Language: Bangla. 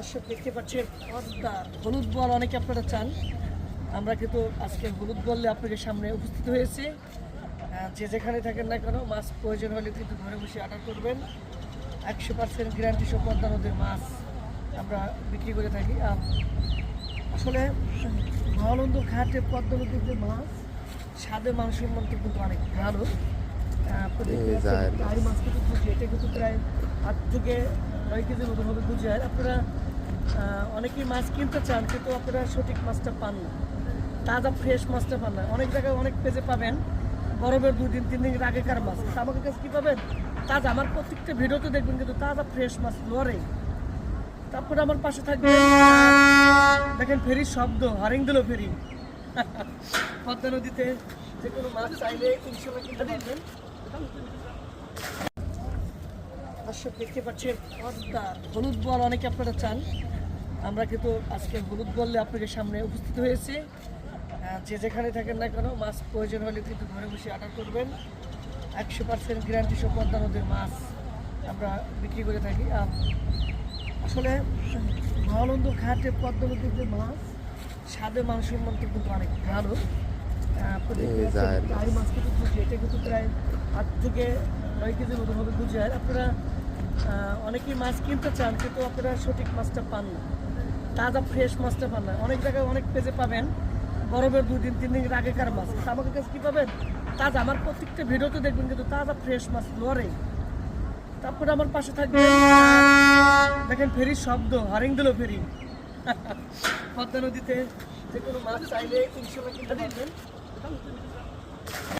দর্শক দেখতে পাচ্ছেন পদ্মা হলুদ বল অনেকে আপনারা চান। আমরা কিন্তু আজকে হলুদ বললে আপনাদের সামনে উপস্থিত হয়েছে। যে যেখানে থাকেন না কেন মাছ প্রয়োজন হলে কিন্তু ঘরে বসে অর্ডার করবেন। একশো পার্সেন্ট গ্যারান্টি সব পদ্মা নদীর মাছ আমরা বিক্রি করে থাকি। আর আসলে মহানন্দ ঘাটে পদ্মা নদীর যে মাছ স্বাদে মাংসের মধ্যে কিন্তু অনেক ভালো। ভারী মাছ। কিন্তু এটা কিন্তু প্রায় আট থেকে নয় কেজির মতন হবে হয় আপনারা অনেকেই মাছ কিনতে চান, কিন্তু আপনারা সঠিক মাছটা পান না। তাজা ফ্রেশ মাছটা পান না। অনেক জায়গায় অনেক পেজে পাবেন বরফের দুই দিন, তিন দিন আগেকার মাছ। আমাদের কাছে কী পাবেন? তাজা, আমার প্রত্যেকটা ভিডিওতে দেখবেন কিন্তু তাজা ফ্রেশ মাছ লড়ে তারপরে আমার পাশে থাকবে, দেখেন ফেরির শব্দ, হারিং দিল ফেরি। পদ্মা নদীতে যে কোনো মাছ চাইলে দর্শক দেখতে পাচ্ছেন পদ্মা হলুদ বল অনেকে আপনারা চান। আমরা কিন্তু আজকে হলুদ বললে আপনাদের সামনে উপস্থিত হয়েছে। যে যেখানে থাকেন না কেন মাছ প্রয়োজন হলে কিন্তু ঘরে বসে অর্ডার করবেন। একশো পার্সেন্ট গ্যারান্টি সব পদ্মা নদীর মাছ আমরা বিক্রি করে থাকি। আর আসলে মহানন্দ ঘাটে পদ্মা নদীর যে মাছ স্বাদে মাংসের মধ্যে কিন্তু অনেক ভালো। ভারী মাছ কিন্তু এটা কিন্তু প্রায় আট থেকে নয় কেজির মতন হবে হয় আপনারা অনেকেই মাছ কিনতে চান, কিন্তু আপনারা সঠিক মাছটা পান না। তাজা ফ্রেশ মাছটা পান না। অনেক জায়গায় অনেক পেজে পাবেন বরফের দুই দিন, তিন দিন আগেকার মাছ। আমাদের কাছে কী পাবেন? তাজা, আমার প্রত্যেকটা ভিডিওতে দেখবেন কিন্তু তাজা ফ্রেশ মাছ লড়ে তারপরে আমার পাশে থাকবে, দেখেন ফেরির শব্দ, হারিং দিল ফেরি। পদ্মা নদীতে যে কোনো মাছ চাইলে ইনশাল্লাহ কিনতে পারবেন।